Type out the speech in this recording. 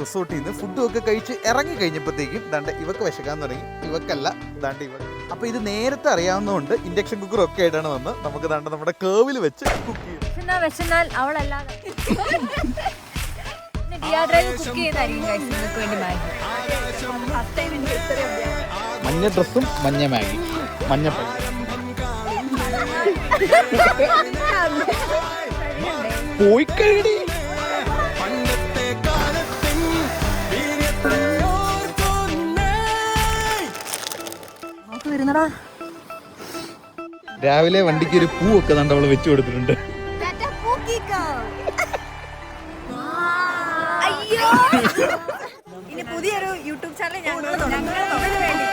റിസോർട്ടിൽ നിന്ന് ഫുഡും ഒക്കെ കഴിച്ച് ഇറങ്ങി കഴിഞ്ഞപ്പോഴത്തേക്കും ദാണ്ട് ഇവക്ക് വിശക്കാൻ തുടങ്ങി. ഇവക്കല്ല ദാണ്ട് ഇവ അപ്പൊ ഇത് നേരത്തെ അറിയാവുന്നതുകൊണ്ട് ഇൻഡക്ഷൻ കുക്കർ ഒക്കെ ആയിട്ടാണ് വന്ന് നമുക്ക് ദാണ്ട് നമ്മുടെ കേവിൽ വെച്ച് കുക്ക് ചെയ്യും. അവളല്ലാതെ. മഞ്ഞ ഡ്രസ്സും മഞ്ഞ മാഗി. മഞ്ഞ പോയി കഴിയടി വരുന്നടാ. രാവിലെ വണ്ടിക്ക് ഒരു പൂവൊക്കെ ഒക്കെ അവൾ വെച്ചു കൊടുത്തിട്ടുണ്ട്. അയ്യോ. ഇനി പുതിയൊരു യൂട്യൂബ് ചാനൽ ഞങ്ങൾ